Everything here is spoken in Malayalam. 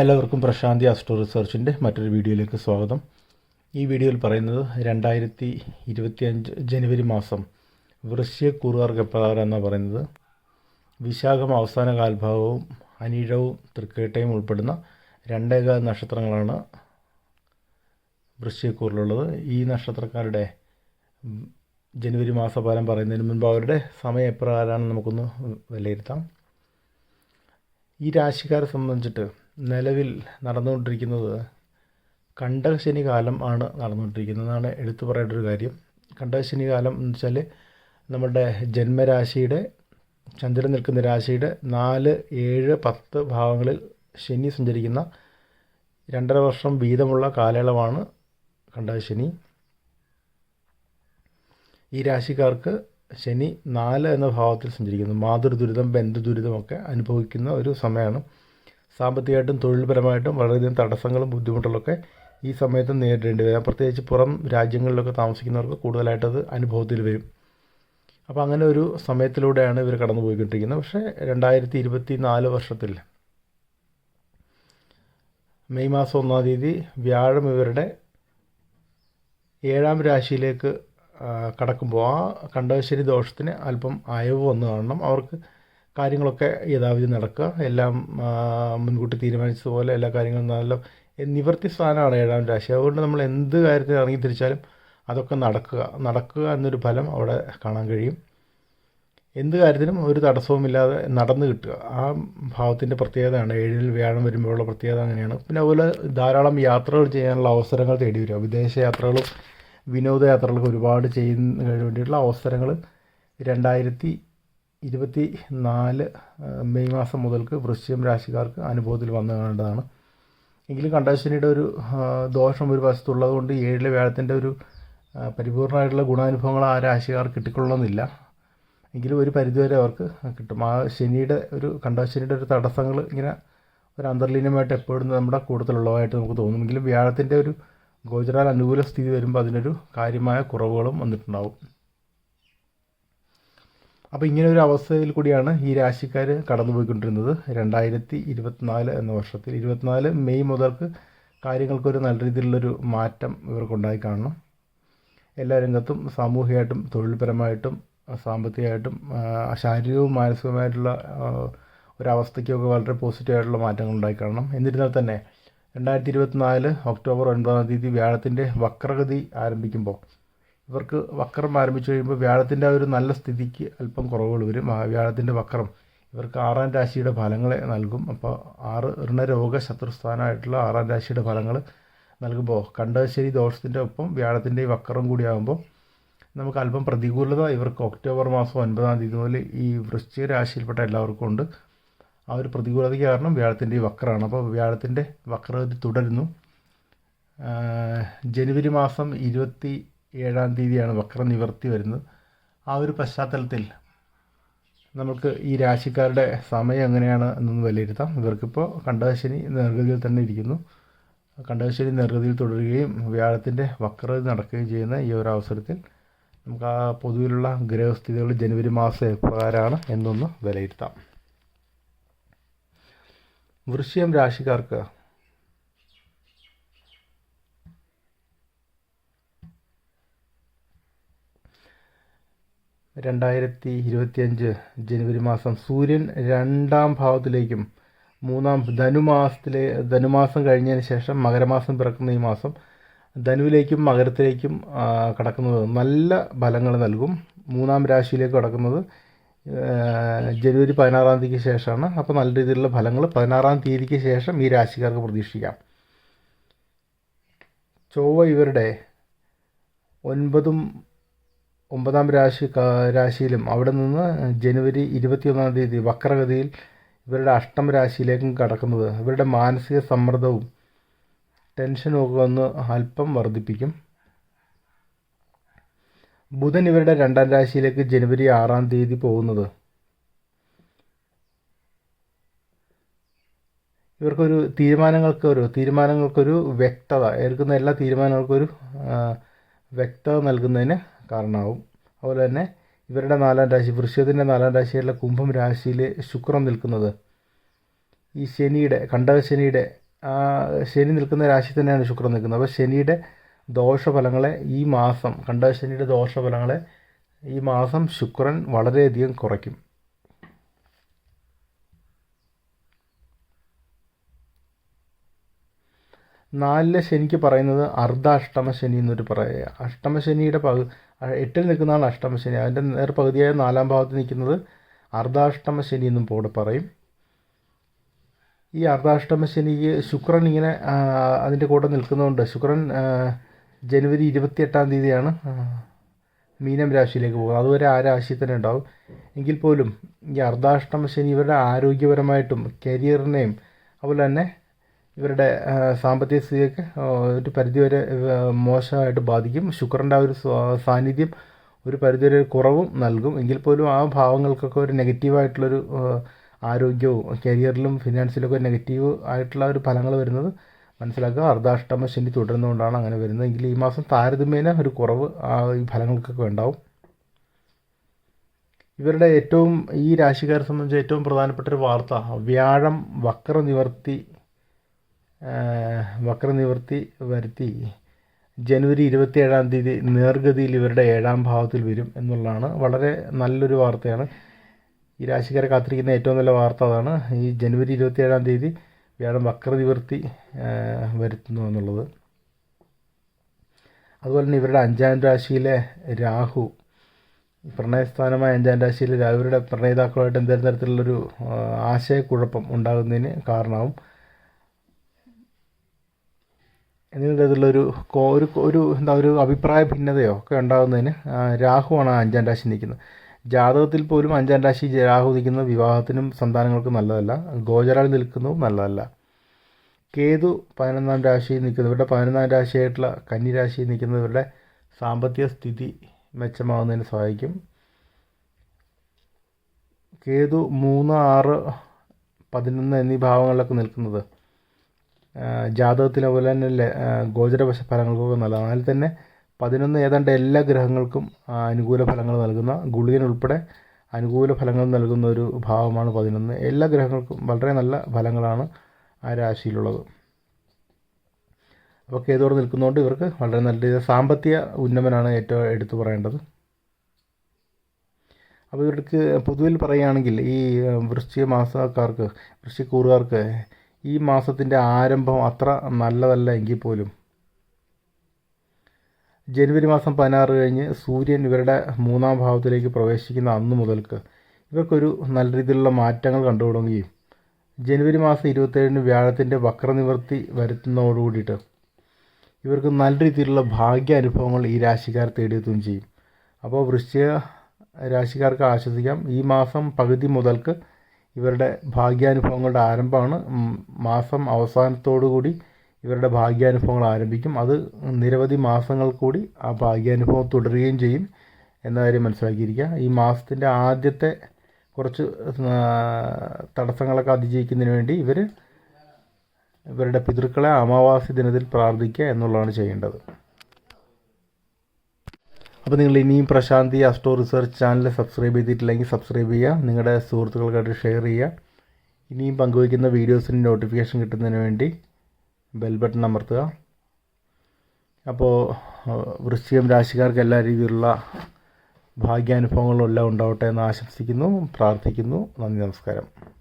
എല്ലാവർക്കും പ്രശാന്തി അസ്ട്രോ റിസർച്ചിന്റെ മറ്റൊരു വീഡിയോയിലേക്ക് സ്വാഗതം. ഈ വീഡിയോയിൽ പറയുന്നത് രണ്ടായിരത്തി ഇരുപത്തിയഞ്ച് ജനുവരി മാസം വൃശ്യക്കൂറുകാർക്ക് എപ്രകാരം എന്നാണ് പറയുന്നത്. വിശാഖം അവസാന കാൽഭാഗവും അനീഴവും തൃക്കേട്ടയും ഉൾപ്പെടുന്ന രണ്ടേക നക്ഷത്രങ്ങളാണ് വൃശ്യക്കൂറിലുള്ളത് ഈ നക്ഷത്രക്കാരുടെ ജനുവരി മാസഫലം പറയുന്നതിന് മുൻപ് അവരുടെ സമയം എപ്രകാരമാണെന്ന് നമുക്കൊന്ന് വിലയിരുത്താം. ഈ രാശിക്കാരെ സംബന്ധിച്ചിട്ട് നിലവിൽ നടന്നുകൊണ്ടിരിക്കുന്നത് കണ്ടകശനി കാലം ആണ് നടന്നുകൊണ്ടിരിക്കുന്നതാണ് എടുത്തു പറയേണ്ട ഒരു കാര്യം. കണ്ടകശനി കാലം എന്ന് വെച്ചാൽ നമ്മുടെ ജന്മരാശിയുടെ ചന്ദ്രൻ നിൽക്കുന്ന രാശിയുടെ നാല് ഏഴ് പത്ത് ഭാവങ്ങളിൽ ശനി സഞ്ചരിക്കുന്ന രണ്ടര വർഷം വീതമുള്ള കാലയളവാണ് കണ്ടകശനി. ഈ രാശിക്കാർക്ക് ശനി നാല് എന്ന ഭാവത്തിൽ സഞ്ചരിക്കുന്നു. മാതൃദുരിതം ബന്ധുദുരിതമൊക്കെ അനുഭവിക്കുന്ന ഒരു സമയമാണ്. സാമ്പത്തികമായിട്ടും തൊഴിൽപരമായിട്ടും വളരെയധികം തടസ്സങ്ങളും ബുദ്ധിമുട്ടുകളൊക്കെ ഈ സമയത്ത് നേരിടേണ്ടി വരും. പ്രത്യേകിച്ച് പുറം രാജ്യങ്ങളിലൊക്കെ താമസിക്കുന്നവർക്ക് കൂടുതലായിട്ടത് അനുഭവത്തിൽ വരും. അപ്പോൾ അങ്ങനെ ഒരു സമയത്തിലൂടെയാണ് ഇവർ കടന്നു പോയിക്കൊണ്ടിരിക്കുന്നത് പക്ഷേ രണ്ടായിരത്തി ഇരുപത്തി നാല് വർഷത്തിൽ മെയ് മാസം ഒന്നാം തീയതി വ്യാഴം ഇവരുടെ ഏഴാം രാശിയിലേക്ക് കടക്കുമ്പോൾ ആ കണ്ടകശ്ശേരി ദോഷത്തിന് അല്പം അയവ് വന്നു. കാണണം അവർക്ക് കാര്യങ്ങളൊക്കെ യഥാവിധി നടക്കുക. എല്ലാം മുൻകൂട്ടി തീരുമാനിച്ചതുപോലെ എല്ലാ കാര്യങ്ങളും നല്ല നിവർത്തി സ്ഥാനമാണ് ഏഴാം രാശി. അതുകൊണ്ട് നമ്മൾ എന്ത് കാര്യത്തിൽ ഇറങ്ങി തിരിച്ചാലും അതൊക്കെ നടക്കുക. നടക്കുക എന്നൊരു ഫലം അവിടെ കാണാൻ കഴിയും. എന്ത് കാര്യത്തിനും ഒരു തടസ്സവുമില്ലാതെ നടന്നു കിട്ടുക. ആ ഭാവത്തിന്റെ പ്രത്യേകതയാണ്. ഏഴിൽ വ്യാഴം വരുമ്പോഴുള്ള പ്രത്യേകത അങ്ങനെയാണ്. പിന്നെ അതുപോലെ ധാരാളം യാത്രകൾ ചെയ്യാനുള്ള അവസരങ്ങൾ തേടി വരിക. വിദേശ യാത്രകളും വിനോദയാത്രകളൊക്കെ ഒരുപാട് ചെയ്യുന്നതിന് വേണ്ടിയിട്ടുള്ള അവസരങ്ങൾ രണ്ടായിരത്തി ഇരുപത്തി നാല് മെയ് മാസം മുതൽക്ക് വൃശ്ചികം രാശിക്കാർക്ക് അനുഭവത്തിൽ വന്നു കാണേണ്ടതാണ്. എങ്കിലും കണ്ടശനിയുടെ ഒരു ദോഷം ഒരു വശത്തുള്ളത് കൊണ്ട് ഏഴിലെ വ്യാഴത്തിന്റെ ഒരു പരിപൂർണമായിട്ടുള്ള ഗുണാനുഭവങ്ങൾ ആ രാശിക്കാർ കിട്ടിക്കൊള്ളണമെന്നില്ല. എങ്കിലും ഒരു പരിധിവരെ അവർക്ക് കിട്ടും. ആ ശനിയുടെ ഒരു കണ്ടശനിയുടെ ഒരു തടസ്സങ്ങൾ ഇങ്ങനെ ഒരു അന്തർലീനമായിട്ട് എപ്പോഴും നമ്മുടെ കൂടുതലുള്ളതായിട്ട് നമുക്ക് തോന്നുമെങ്കിലും വ്യാഴത്തിന്റെ ഒരു ഗോചരാൽ അനുകൂല സ്ഥിതി വരുമ്പോൾ അതിനൊരു കാര്യമായ കുറവുകളും വന്നിട്ടുണ്ടാവും. അപ്പോൾ ഇങ്ങനെ ഒരു അവസ്ഥയിൽ കൂടിയാണ് ഈ രാശിക്കാർ കടന്നുപോയിക്കൊണ്ടിരുന്നത്. രണ്ടായിരത്തി ഇരുപത്തിനാല് എന്ന വർഷത്തിൽ ഇരുപത്തിനാല് മെയ് മുതൽക്ക് കാര്യങ്ങൾക്കൊരു നല്ല രീതിയിലുള്ളൊരു മാറ്റം ഇവർക്കുണ്ടായി കാണണം. എല്ലാ രംഗത്തും സാമൂഹികമായിട്ടും തൊഴിൽപരമായിട്ടും സാമ്പത്തികമായിട്ടും ശാരീരികവും മാനസികവുമായിട്ടുള്ള ഒരവസ്ഥയ്ക്കൊക്കെ വളരെ പോസിറ്റീവായിട്ടുള്ള മാറ്റങ്ങൾ ഉണ്ടായി കാണണം. എന്നിരുന്നാൽ തന്നെ രണ്ടായിരത്തി ഇരുപത്തിനാല് ഒക്ടോബർ ഒൻപതാം തീയതി വ്യാഴത്തിന്റെ വക്രഗതി ആരംഭിക്കുമ്പോൾ ഇവർക്ക് വക്രം ആരംഭിച്ചു കഴിയുമ്പോൾ വ്യാഴത്തിന്റെ ഒരു നല്ല സ്ഥിതിക്ക് അല്പം കുറവുകൾ വരും. വ്യാഴത്തിന്റെ വക്രം ഇവർക്ക് ആറാം രാശിയുടെ ഫലങ്ങളെ നൽകും. അപ്പോൾ ആറ് ഋണരോഗ ശത്രുസ്ഥാനമായിട്ടുള്ള ആറാം രാശിയുടെ ഫലങ്ങൾ നൽകുമ്പോൾ കണ്ടശ്ശേരി ദോഷത്തിന്റെ ഒപ്പം വ്യാഴത്തിന്റെ വക്രം കൂടിയാകുമ്പോൾ നമുക്ക് അല്പം പ്രതികൂലത ഇവർക്ക് ഒക്ടോബർ മാസം ഒൻപതാം തീയതി മുതൽ ഈ വൃശ്ചിക രാശിയിൽപ്പെട്ട എല്ലാവർക്കും ഉണ്ട്. ആ ഒരു പ്രതികൂലതയ്ക്ക് കാരണം വ്യാഴത്തിന്റെ വക്രമാണ്. അപ്പോൾ വ്യാഴത്തിന്റെ വക്രഗതി തുടരുന്നു. ജനുവരി മാസം ഇരുപത്തി ഏഴാം തീയതിയാണ് വക്ര നിവർത്തി വരുന്നത്. ആ ഒരു പശ്ചാത്തലത്തിൽ നമുക്ക് ഈ രാശിക്കാരുടെ സമയം എങ്ങനെയാണ് എന്നൊന്ന് വിലയിരുത്താം. ഇവർക്കിപ്പോൾ കണ്ടകശനി നിർഗതിയിൽ തന്നെ ഇരിക്കുന്നു. കണ്ടകശനി നിർഗതിയിൽ തുടരുകയും വ്യാഴത്തിന്റെ വക്രത നടക്കുകയും ചെയ്യുന്ന ഈ ഒരു അവസരത്തിൽ നമുക്ക് ആ പൊതുവിലുള്ള ഗ്രഹസ്ഥിതികൾ ജനുവരി മാസം എപ്രകാരമാണ് എന്നൊന്ന് വിലയിരുത്താം. വൃശ്യം രാശിക്കാർക്ക് രണ്ടായിരത്തി ഇരുപത്തിയഞ്ച് ജനുവരി മാസം സൂര്യൻ രണ്ടാം ഭാവത്തിലേക്കും മൂന്നാം ധനുമാസത്തിലെ ധനുമാസം കഴിഞ്ഞതിന് ശേഷം മകരമാസം പിറക്കുന്ന ഈ മാസം ധനുവിലേക്കും മകരത്തിലേക്കും കടക്കുന്നത് നല്ല ഫലങ്ങൾ നൽകും. മൂന്നാം രാശിയിലേക്ക് കടക്കുന്നത് ജനുവരി പതിനാറാം തീയതിക്ക് ശേഷമാണ്. അപ്പോൾ നല്ല രീതിയിലുള്ള ഫലങ്ങൾ പതിനാറാം തീയതിക്ക് ശേഷം ഈ രാശിക്കാർക്ക് പ്രതീക്ഷിക്കാം. ചൊവ്വ ഇവരുടെ ഒൻപതും ഒമ്പതാം രാശി രാശിയിലും അവിടെ നിന്ന് ജനുവരി ഇരുപത്തിയൊന്നാം തീയതി വക്രഗതിയിൽ ഇവരുടെ അഷ്ടം രാശിയിലേക്കും കടക്കുന്നത്. ഇവരുടെ മാനസിക സമ്മർദ്ദവും ടെൻഷനും ഒക്കെ ഒന്ന് അല്പം വർദ്ധിപ്പിക്കും. ബുധൻ ഇവരുടെ രണ്ടാം രാശിയിലേക്ക് ജനുവരി ആറാം തീയതി പോകുന്നത്. ഇവർക്കൊരു തീരുമാനങ്ങൾക്കൊരു തീരുമാനങ്ങൾക്കൊരു വ്യക്തത എടുക്കുന്ന എല്ലാ തീരുമാനങ്ങൾക്കൊരു വ്യക്തത നൽകുന്നതിന് കാരണമാവും. അതുപോലെ തന്നെ ഇവരുടെ നാലാം രാശി വൃശ്ചികത്തിന്റെ നാലാം രാശിയായിട്ടുള്ള കുംഭം രാശിയിൽ ശുക്രൻ നിൽക്കുന്നത് ഈ ശനിയുടെ കണ്ടകശനിയുടെ ആ, ശനി നിൽക്കുന്ന രാശി തന്നെയാണ് ശുക്രൻ നിൽക്കുന്നത്. അപ്പോൾ ശനിയുടെ ദോഷഫലങ്ങളെ ഈ മാസം കണ്ടകശനിയുടെ ദോഷഫലങ്ങളെ ഈ മാസം ശുക്രൻ വളരെയധികം കുറയ്ക്കും. നാലിലെ ശനിക്ക് പറയുന്നത് അർദ്ധ ശനി എന്നൊരു പറയുക അഷ്ടമശനിയുടെ പകു എട്ടിൽ നിൽക്കുന്നതാണ് അഷ്ടമശനി അതിന്റെ നേർ പകുതിയായ നാലാം ഭാഗത്ത് നിൽക്കുന്നത് അർദ്ധാഷ്ടമ ശനി എന്നും പോടെ പറയും. ഈ അർദ്ധാഷ്ടമ ശനിക്ക് ശുക്രൻ ഇങ്ങനെ അതിന്റെ കൂടെ നിൽക്കുന്നതുകൊണ്ട് ശുക്രൻ ജനുവരി ഇരുപത്തിയെട്ടാം തീയതിയാണ് മീനം രാശിയിലേക്ക് പോകുന്നത്. അതുവരെ ആ രാശി തന്നെ ഉണ്ടാവും. എങ്കിൽ പോലും ഈ അർദ്ധാഷ്ടമ ശനി ഇവരുടെ ആരോഗ്യപരമായിട്ടും കരിയറിനെയും അതുപോലെ തന്നെ ഇവരുടെ സാമ്പത്തിക സ്ഥിതിയൊക്കെ ഒരു പരിധിവരെ മോശമായിട്ട് ബാധിക്കും. ശുക്രന്റെ ആ ഒരു സാന്നിധ്യം ഒരു പരിധിവരെ കുറവും നൽകും. എങ്കിൽ പോലും ആ ഭാവങ്ങൾക്കൊക്കെ ഒരു നെഗറ്റീവായിട്ടുള്ളൊരു ആരോഗ്യവും കരിയറിലും ഫിനാൻസിലൊക്കെ നെഗറ്റീവ് ആയിട്ടുള്ള ഒരു ഫലങ്ങൾ വരുന്നത് മനസ്സിലാക്കുക. അർദ്ധാഷ്ടമ ശനി തുടരുന്നതുകൊണ്ടാണ് അങ്ങനെ വരുന്നത്. എങ്കിൽ ഈ മാസം താരതമ്യേന ഒരു കുറവ് ഈ ഫലങ്ങൾക്കൊക്കെ ഉണ്ടാവും. ഇവരുടെ ഏറ്റവും ഈ രാശിക്കാരെ സംബന്ധിച്ച് ഏറ്റവും പ്രധാനപ്പെട്ട ഒരു വാർത്ത വ്യാഴം വക്ര നിവർത്തി വക്രനിവൃത്തി വരുത്തി ജനുവരി ഇരുപത്തിയേഴാം തീയതി നേർഗതിയിൽ ഇവരുടെ ഏഴാം ഭാവത്തിൽ വരും എന്നുള്ളതാണ് വളരെ നല്ലൊരു വാർത്തയാണ്. ഈ രാശിക്കാരെ കാത്തിരിക്കുന്ന ഏറ്റവും നല്ല വാർത്ത അതാണ് ഈ ജനുവരി ഇരുപത്തിയേഴാം തീയതി വ്യാഴം വക്രനിവൃത്തി വരുത്തുന്നു എന്നുള്ളത്. അതുപോലെ തന്നെ ഇവരുടെ അഞ്ചാം രാശിയിലെ രാഹു പ്രണയസ്ഥാനമായ അഞ്ചാം രാശിയിൽ രാഹുവിടെ പ്രണയിതാക്കളുമായിട്ട് എന്തെങ്കിലും തരത്തിലുള്ളൊരു ആശയക്കുഴപ്പം ഉണ്ടാകുന്നതിന് കാരണമാവും. കോ- ഒരു ഒരു എന്താ ഒരു അഭിപ്രായ ഭിന്നതയോ ഒക്കെ ഉണ്ടാകുന്നതിന് രാഹു രാഹുവാണ് അഞ്ചാം രാശി നിൽക്കുന്നത്. ജാതകത്തിൽ പോലും അഞ്ചാം രാശി രാഹു നിൽക്കുന്നത് വിവാഹത്തിനും സന്താനങ്ങൾക്കും നല്ലതല്ല. ഗോചരാൽ നിൽക്കുന്നതും നല്ലതല്ല. കേതു പതിനൊന്നാം രാശിയിൽ നിൽക്കുന്നത് ഇവരുടെ പതിനൊന്നാം രാശിയായിട്ടുള്ള കന്നി രാശിയിൽ നിൽക്കുന്നത് ഇവരുടെ സാമ്പത്തിക സ്ഥിതി മെച്ചമാകുന്നതിന് സഹായിക്കും. കേതു മൂന്ന് ആറ് പതിനൊന്ന് എന്നീ ഭാവങ്ങളിലൊക്കെ നിൽക്കുന്നത് ജാതകത്തിലെ പോലെ തന്നെ ഗോചരവശ ഫലങ്ങൾക്കൊക്കെ നല്ലതാണ്. അതിൽ തന്നെ പതിനൊന്ന് ഏതാണ്ട് എല്ലാ ഗ്രഹങ്ങൾക്കും അനുകൂല ഫലങ്ങൾ നൽകുന്ന ഗുളികൻ ഉൾപ്പെടെ അനുകൂല ഫലങ്ങൾ നൽകുന്ന ഒരു ഭാവമാണ് പതിനൊന്ന്. എല്ലാ ഗ്രഹങ്ങൾക്കും വളരെ നല്ല ഫലങ്ങളാണ് ആ രാശിയിലുള്ളത്. അപ്പോൾ കേതോടെ നിൽക്കുന്നതുകൊണ്ട് ഇവർക്ക് വളരെ നല്ല രീതിയിൽ സാമ്പത്തിക ഉന്നമനാണ് ഏറ്റവും എടുത്തു പറയേണ്ടത്. അപ്പോൾ ഇവർക്ക് പൊതുവിൽ പറയുകയാണെങ്കിൽ ഈ വൃശ്ചിക മാസക്കാർക്ക് വൃശ്ചികൂറുകാർക്ക് ഈ മാസത്തിന്റെ ആരംഭം അത്ര നല്ലതല്ല എങ്കിൽ പോലും. ജനുവരി മാസം പതിനാറ് കഴിഞ്ഞ് സൂര്യൻ ഇവരുടെ മൂന്നാം ഭാവത്തിലേക്ക് പ്രവേശിക്കുന്ന അന്ന് മുതൽക്ക് ഇവർക്കൊരു നല്ല രീതിയിലുള്ള മാറ്റങ്ങൾ കണ്ടുപിടുകയും ജനുവരി മാസം ഇരുപത്തേഴിന് വ്യാഴത്തിന്റെ വക്രനിവൃത്തി വരുത്തുന്നതോടുകൂടിയിട്ട് ഇവർക്ക് നല്ല രീതിയിലുള്ള ഭാഗ്യ അനുഭവങ്ങൾ ഈ രാശിക്കാർ തേടിയെത്തുകയും ചെയ്യും. അപ്പോൾ വൃശ്ചിക രാശിക്കാർക്ക് ആശ്വസിക്കാം. ഈ മാസം പകുതി മുതൽക്ക് ഇവരുടെ ഭാഗ്യാനുഭവങ്ങളുടെ ആരംഭമാണ്. മാസം അവസാനത്തോടു കൂടി ഇവരുടെ ഭാഗ്യാനുഭവങ്ങൾ ആരംഭിക്കും. അത് നിരവധി മാസങ്ങൾ കൂടി ആ ഭാഗ്യാനുഭവം തുടരുകയും ചെയ്യും എന്ന കാര്യം മനസ്സിലാക്കിയിരിക്കുക. ഈ മാസത്തിന്റെ ആദ്യത്തെ കുറച്ച് തടസ്സങ്ങളൊക്കെ അതിജീവിക്കുന്നതിന് വേണ്ടി ഇവർ ഇവരുടെ പിതൃക്കളെ അമാവാസി ദിനത്തിൽ പ്രാർത്ഥിക്കുക എന്നുള്ളതാണ് ചെയ്യേണ്ടത്. അപ്പോൾ നിങ്ങൾ ഇനിയും Prashanti astro research channel subscribe ചെയ്തിട്ടില്ലെങ്കിൽ സബ്സ്ക്രൈബ് ചെയ്യുക. നിങ്ങളുടെ സുഹൃത്തുക്കൾക്കായിട്ട് ഷെയർ ചെയ്യുക. ഇനിയും പങ്കുവയ്ക്കുന്ന വീഡിയോസിന് നോട്ടിഫിക്കേഷൻ കിട്ടുന്നതിന് വേണ്ടി ബെൽ ബട്ടൺ അമർത്തുക. അപ്പോൾ വൃശ്ചികം രാശിക്കാർക്ക് എല്ലാ രീതിയിലുള്ള ഭാഗ്യാനുഭവങ്ങളും എല്ലാം ഉണ്ടാവട്ടെ എന്ന് ആശംസിക്കുന്നു പ്രാർത്ഥിക്കുന്നു. നന്ദി നമസ്കാരം.